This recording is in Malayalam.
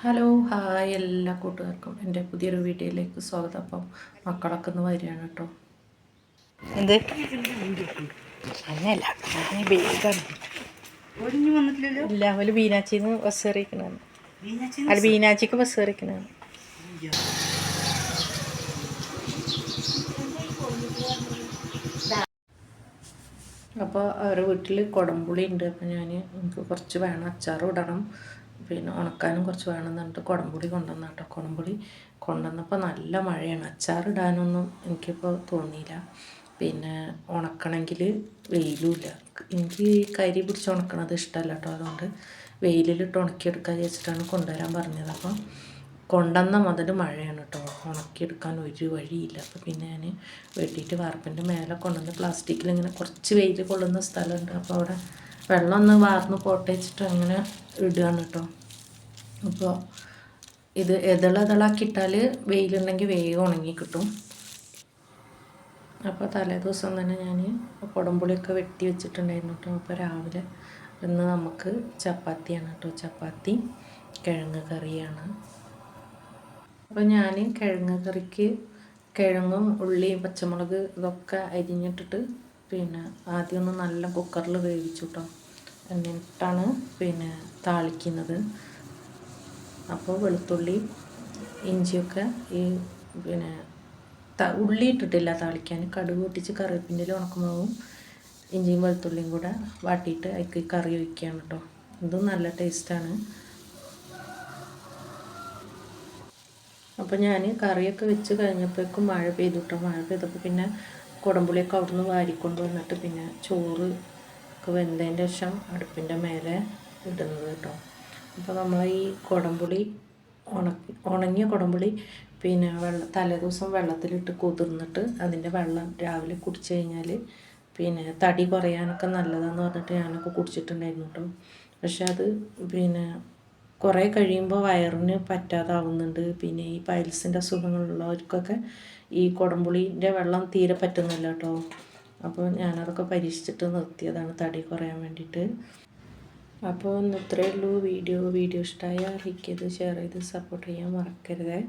ഹലോ ഹായ് എല്ലാ കൂട്ടുകാർക്കും എന്റെ പുതിയൊരു വീഡിയോയിലേക്ക് സ്വാഗതം. അപ്പം മക്കളൊക്കെ ഒന്ന് വരികയാണ് കേട്ടോ. എന്ത്? വന്നിട്ടില്ലല്ലോ? ഇല്ല അവൽ ബീനാച്ചിന്ന് ബസ് കയറിയിരിക്കണാണ് അല്ല ബീനാച്ചിക്ക് ബസ് കയറിയിരിക്കണാണ് അപ്പോൾ അവരുടെ വീട്ടിൽ കുടംപുളി ഉണ്ട് അപ്പോൾ ഞാൻ എനിക്ക് കുറച്ച് വേണം അച്ചാർ ഇടണം പിന്നെ ഉണക്കാനും കുറച്ച് വേണം എന്ന് പറഞ്ഞിട്ട് കുടംപുളി കൊണ്ടുവന്ന കേട്ടോ. കുടംപുളി കൊണ്ടുവന്നപ്പോൾ നല്ല മഴയാണ്. അച്ചാർ ഇടാനൊന്നും എനിക്കിപ്പോൾ തോന്നിയില്ല. പിന്നെ ഉണക്കണമെങ്കിൽ വെയിലുമില്ല. എനിക്ക് ഈ കരി പിടിച്ച് ഉണക്കണത് ഇഷ്ടമല്ല കേട്ടോ. അതുകൊണ്ട് വെയിലിലിട്ട് ഉണക്കിയെടുക്കാൻ വിചാരിച്ചിട്ടാണ് കൊണ്ടുവരാൻ പറഞ്ഞത്. അപ്പം കൊണ്ടുവന്ന മുതൽ മഴയാണ് കേട്ടോ. ഉണക്കിയെടുക്കാൻ ഒരു വഴിയില്ല. അപ്പോൾ പിന്നെ ഞാൻ വെട്ടിയിട്ട് വാർപ്പിന്റെ മേലെ കൊണ്ടുവന്ന് പ്ലാസ്റ്റിക്കിൽ ഇങ്ങനെ കുറച്ച് വെയിൽ കൊള്ളുന്ന സ്ഥലമുണ്ട്. അപ്പോൾ അവിടെ വെള്ളം ഒന്ന് വാർന്ന് പൊട്ടിച്ചിട്ട് അങ്ങനെ ഇടുകയാണ് കേട്ടോ. അപ്പോൾ ഇത് എതളെതളാക്കിയിട്ടാൽ വെയിലുണ്ടെങ്കിൽ വേഗം ഉണങ്ങി കിട്ടും. അപ്പോൾ തലേ ദിവസം തന്നെ ഞാൻ കുടംപുളിയൊക്കെ വെട്ടി വെച്ചിട്ടുണ്ടായിരുന്നു കേട്ടോ. അപ്പോൾ രാവിലെ ഇന്ന് നമുക്ക് ചപ്പാത്തിയാണ് കേട്ടോ. ചപ്പാത്തി കിഴങ്ങ് കറിയാണ്. അപ്പോൾ ഞാൻ കിഴങ്ങ് കറിക്ക് കിഴങ്ങും ഉള്ളിയും പച്ചമുളക് ഇതൊക്കെ അരിഞ്ഞിട്ടിട്ട് പിന്നെ ആദ്യം ഒന്ന് നല്ല കുക്കറിൽ വേവിച്ചു കേട്ടോ എന്നിട്ടാണ് പിന്നെ താളിക്കുന്നത്. അപ്പോൾ വെളുത്തുള്ളി ഇഞ്ചിയൊക്കെ ഈ പിന്നെ ഉള്ളി ഇട്ടിട്ടില്ല താളിക്കാൻ. കടുക് പൊട്ടിച്ച് കറിവേപ്പിന്റെ ഉണക്കമാവും. ഇഞ്ചിയും വെളുത്തുള്ളിയും കൂടെ വാട്ടിയിട്ട് അതിക്ക് കറി ഒഴിക്കുകയാണ് കേട്ടോ ഇതും നല്ല ടേസ്റ്റാണ് അപ്പോൾ ഞാൻ കറിയൊക്കെ വെച്ച് കഴിഞ്ഞപ്പോഴേക്കും മഴ പെയ്തു കേട്ടോ മഴ പെയ്തപ്പോൾ പിന്നെ കുടംപുളിയൊക്കെ അവിടുന്ന് വാരിക്കൊണ്ട് വന്നിട്ട് പിന്നെ ചോറ് ഒക്കെ വെന്തതിന്റെ ശേഷം അടുപ്പിന്റെ മേലെ ഇടുന്നത് കേട്ടോ അപ്പോൾ നമ്മൾ ഈ കുടംപുളി ഉണക്കി ഉണങ്ങിയ കുടംപുളി പിന്നെ വെള്ള തലേദിവസം വെള്ളത്തിലിട്ട് കുതിർന്നിട്ട് അതിന്റെ വെള്ളം രാവിലെ കുടിച്ചു കഴിഞ്ഞാൽ പിന്നെ തടി കുറയാനൊക്കെ നല്ലതാണെന്ന് പറഞ്ഞിട്ട് ഞാനൊക്കെ കുടിച്ചിട്ടുണ്ടായിരുന്നു കേട്ടോ പക്ഷെ അത് പിന്നെ കുറേ കഴിയുമ്പോൾ വയറിന് പറ്റാതാവുന്നുണ്ട്. പിന്നെ ഈ പൈൽസിന്റെ അസുഖങ്ങളുള്ളവർക്കൊക്കെ ഈ കുടംപുളീന്റെ വെള്ളം തീരെ പറ്റുന്നില്ല കേട്ടോ. അപ്പോൾ ഞാനതൊക്കെ പരീക്ഷിച്ചിട്ട് നിർത്തിയതാണ് തടി കുറയാൻ വേണ്ടിയിട്ട്. അപ്പോൾ ഇന്ന് ഇത്രയേ ഉള്ളൂ. വീഡിയോ വീഡിയോ ഇഷ്ടമായ ലൈക്ക് ചെയ്ത് ഷെയർ ചെയ്ത് സപ്പോർട്ട് ചെയ്യാൻ മറക്കരുതേ.